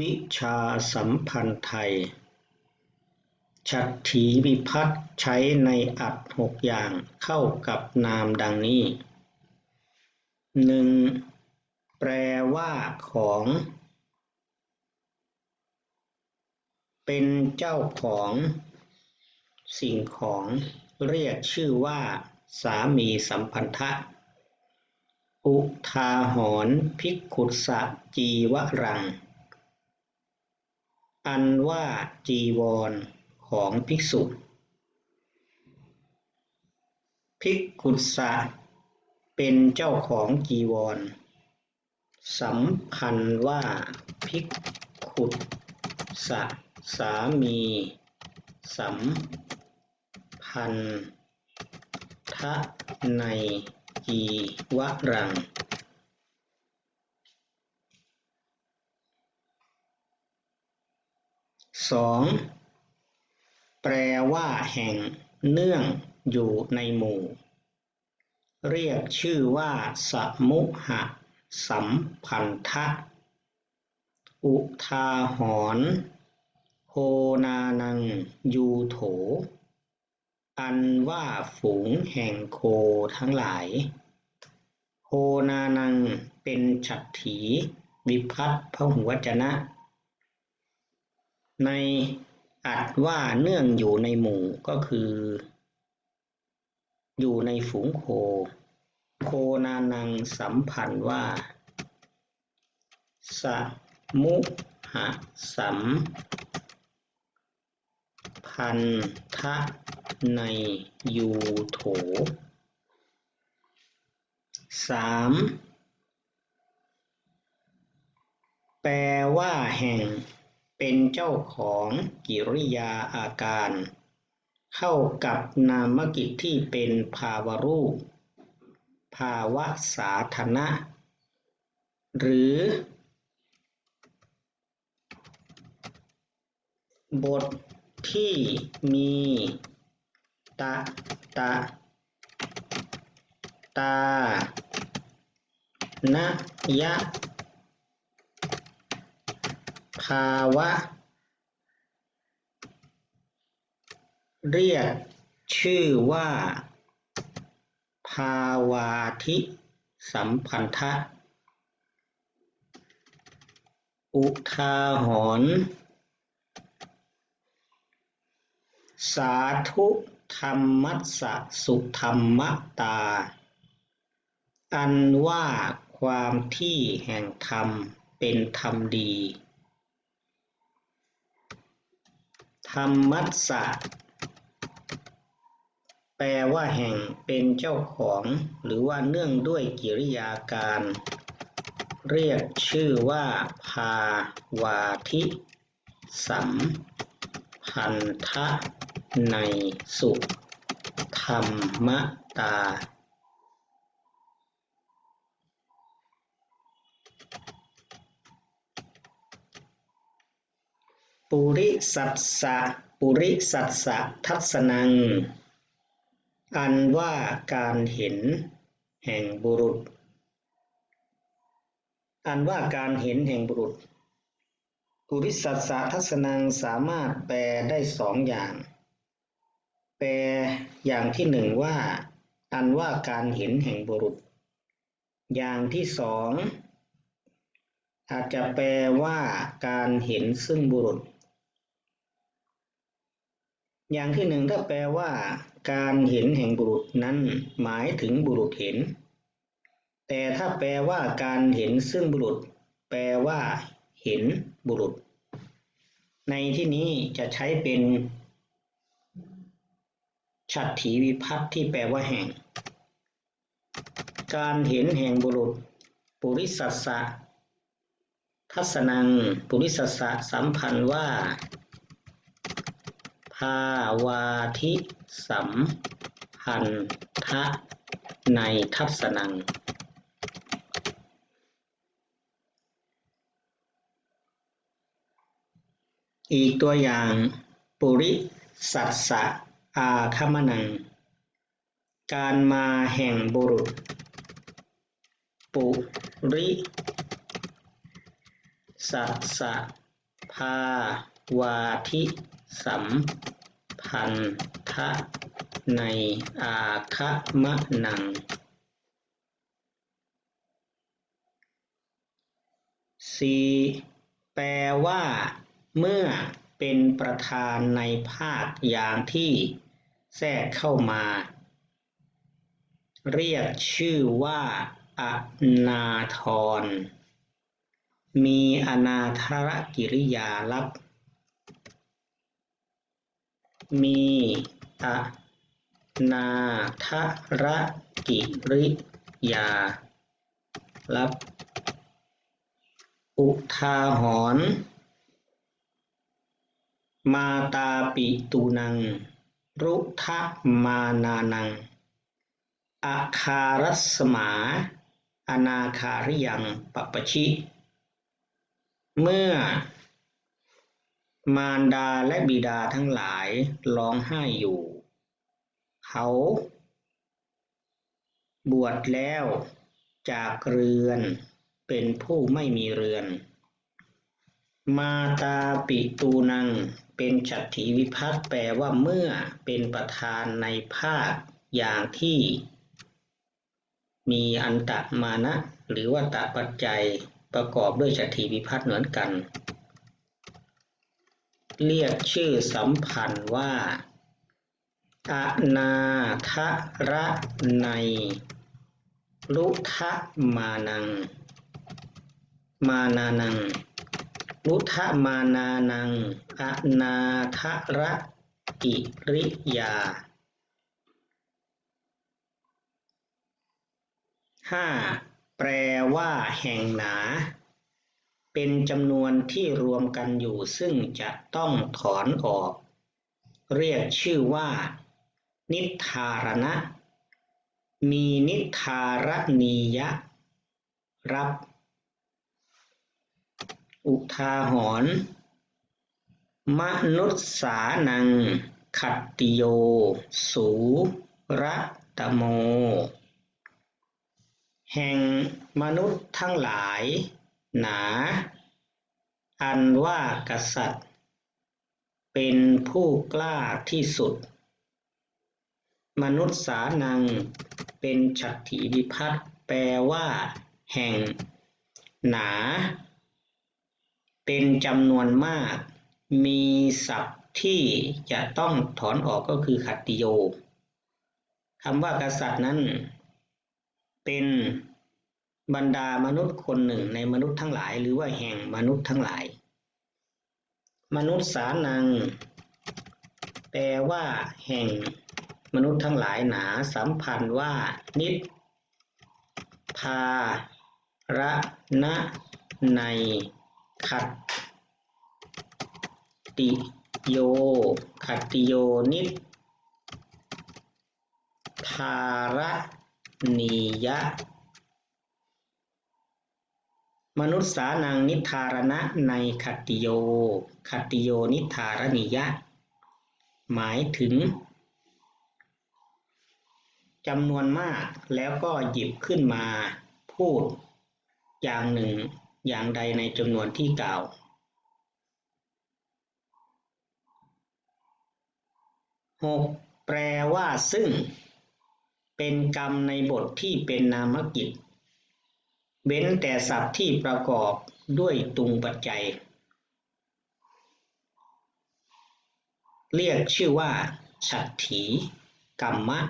วิชาสัมพันธ์ไทย ฉัตรถีวิภัตรใช้ในอัตหกอย่างเข้ากับนามดังนี้หนึ่งแปลว่าของ เป็นเจ้าของสิ่งของเรียกชื่อว่าสามีสัมพันธะ อุทาหรณ์ภิกขุสะจีวรัง อันว่าจีวรของภิกษุ ภิกขุสะเป็นเจ้าของจีวรสัมพันธ์ว่าภิกขุสะสามีสัมพันธะในจีวรัง สองแปลว่าแห่งเนื่องอยู่ในหมู่ เรียกชื่อว่า สมุหสัมพันธะ อุทาหรณ์โหนานัง ยูโถ อันว่าฝูงแห่งโคทั้งหลายโหนานังเป็นฉัตรถี วิภัตรพหุวจนะ ในอัดว่าเนื่องอยู่ในหมู่ก็คือ อยู่ในฝูงโค โคนานังสัมพันธ์ว่า สมุหสัมพันธะในยูโถสามแปลว่าแห่ง เป็นเจ้าของกิริยาอาการ เข้ากับนามกิจที่เป็นภาวรูป ภาวะสาธนะ หรือ บทที่มีตะตะตา นะยะ ภาวะ เรียกชื่อว่า ภาวาธิสัมพันธะ อุทาหรณ์สาธุธรรมัสสะสุธรรมตา อันว่าความที่แห่งธรรมเป็นธรรมดี ธ รรมัสสะ แปลว่าแห่งเป็นเจ้าของ หรือว่าเนื่องด้วยกิริยาการ เรียกชื่อว่า ภาวาธิสัมพันธะในสุธรรมตา ปุริสัสสะปุริสัสสะทัศนัง อันว่าการเห็นแห่งบุรุษ อันว่าการเห็นแห่งบุรุษ ปุริสัสสะทัศนังสามารถแปลได้สองอย่าง แปลอย่างที่หนึ่งว่า อันว่าการเห็นแห่งบุรุษ อย่างที่สองอาจจะแปลว่าการเห็นซึ่งบุรุษ อย่างที่หนึ่งถ้าแปลว่า การเห็นแห่งบุรุษนั้นหมายถึงบุรุษเห็น แต่ถ้าแปลว่าการเห็นซึ่งบุรุษ แปลว่า เห็นบุรุษ ในที่นี้จะใช้เป็นฉัตรถีวิภัตที่แปลว่าแห่ง การเห็นแห่งบุรุษ ปุริสัสสะทัศนัง ปุริสัสสะสัมพันธ์ว่า ภาวาธิสัมพันธะในทัศนัง อีกตัวอย่าง ปุริสัสสะอาคมนัง การมาแห่งบุรุษ ปุริสัสสะภาวาทิ สัมพันธะในอาคะมะนังสีแปลว่า เมื่อเป็นประธานในภาคอย่างที่แทรกเข้ามา เรียกชื่อว่าอนาธรมีอนาถรกิริยาลับ มีอนาถรกิริยาลับ อุทาหรณ์มาตาปิตูนัง รุทะมานานังอาคารัสมาอนาคาริยังปปชิ เมื่อ มารดาและบิดาทั้งหลายร้องไห้อยู่ เขาบวชแล้วจากเรือนเป็นผู้ไม่มีเรือน มาตาปิตูนังเป็นฉัตถีวิภัตแปลว่าเมื่อเป็นประธานในภาคอย่างที่ มีอันตะมานะ หรือว่าตะปัจจัยประกอบด้วยฉัตถีวิภัตเหมือนกัน เรียกชื่อสัมพันธ์ว่าอนาทระในรุทะมานัง มานานังรุทะมานานังอนาทระกิริยาห้าแปลว่าแห่งหนา เป็นจำนวนที่รวมกันอยู่ซึ่งจะต้องถอนออก เรียกชื่อว่า นิธารณะ มีนิธารณียะ รับ อุทาหรณ์มนุษสานัง ขัตติโย สูระตโม แห่งมนุษย์ทั้งหลาย หนา อันว่ากษัตริย์ เป็นผู้กล้าที่สุด มนุษย์สานัง เป็นฉัตรถีวิภัตแปลว่า แห่ง หนา เป็นจำนวนมาก มีศัพท์ที่จะต้องถอนออกก็คือขัตติโยคำว่ากษัตริย์นั้น เป็น บรรดามนุษย์คนหนึ่งในมนุษย์ทั้งหลาย หรือว่าแห่งมนุษย์ทั้งหลาย มนุษย์สานัง แปลว่า แห่งมนุษย์ทั้งหลายหนาสัมพันธ์ว่า นิพพาระนะในขัตติโยขัตติโยนิพพารณียะ มนุษย์สานังนิทารณะในขัตติโยขัตติโยนิทารณียะ หมายถึงจำนวนมากแล้วก็หยิบขึ้นมาพูดอย่างหนึ่งอย่างใดในจำนวนที่กล่าวหกแปลว่าซึ่ง เป็นกรรมในบทที่เป็นนามกิจ เว้นแต่ศัพท์ที่ประกอบด้วยตุงปัจจัย เรียกชื่อว่าฉัตถีกรรมะ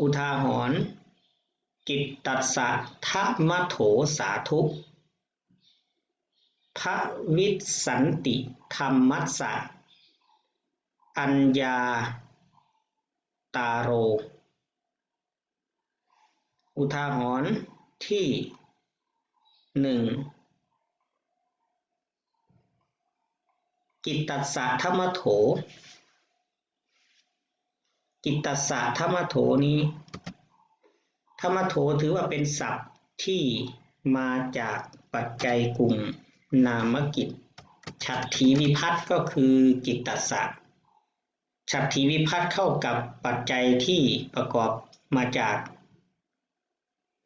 อุทาหรณ์กิตตัสสะทะมะโถสาธุพระวิสสันติธรรมัสสะอัญญาตาโร อุทาหรณ์ที่หนึ่งกิตตัสสะธรรมโถ กิตตัสสะธรรมโถนี้ ธรรมโถถือว่าเป็นศัพท์ที่มาจากปัจจัยกลุ่มนามกิจฉัตรถีวิพัตน์ก็คือกิตตัสสะฉัตรถีวิพัตน์เข้ากับปัจจัยที่ประกอบมาจาก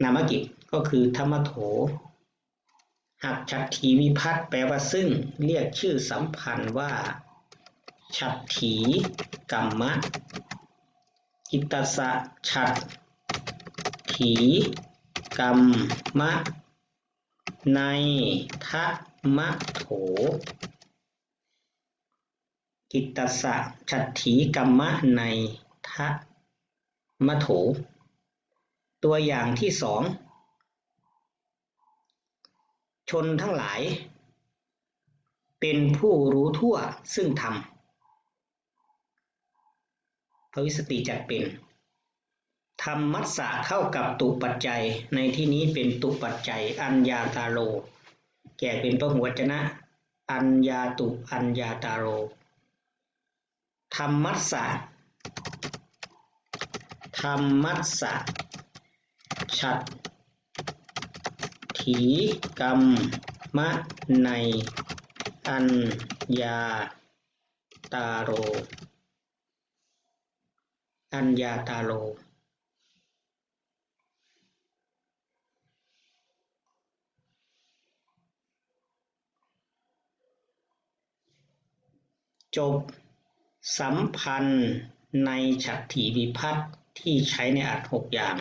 นามกิจก็คือธรรมโถหักฉัตถีวิพัตแปลว่าซึ่งเรียกชื่อสัมพันธ์ว่า ฉัตถีกัมมะกิตตสะฉัตถีกัมมะ ในทะมะโถกิตตสะฉัตถีกัมมะในทะมะโถ ตัวอย่างที่สองชนทั้งหลาย เป็นผู้รู้ทั่วซึ่งธรรมภวิสติจัดเป็นธรรมมัสสะเข้ากับตุปัจจัย ในที่นี้เป็นตุปัจจัย อัญญาตาโล แก่เป็นพระหัวจนะ อัญญาตุอัญญาตาโรธรรมมัสสะธรรมมัสสะ ฉัตรถีกรรมมะในอัญญาตาโร อัญญาตาโลจบสัมพันธ์ในฉัตรถีวิพัตต์ที่ใช้ในอัดหกอย่าง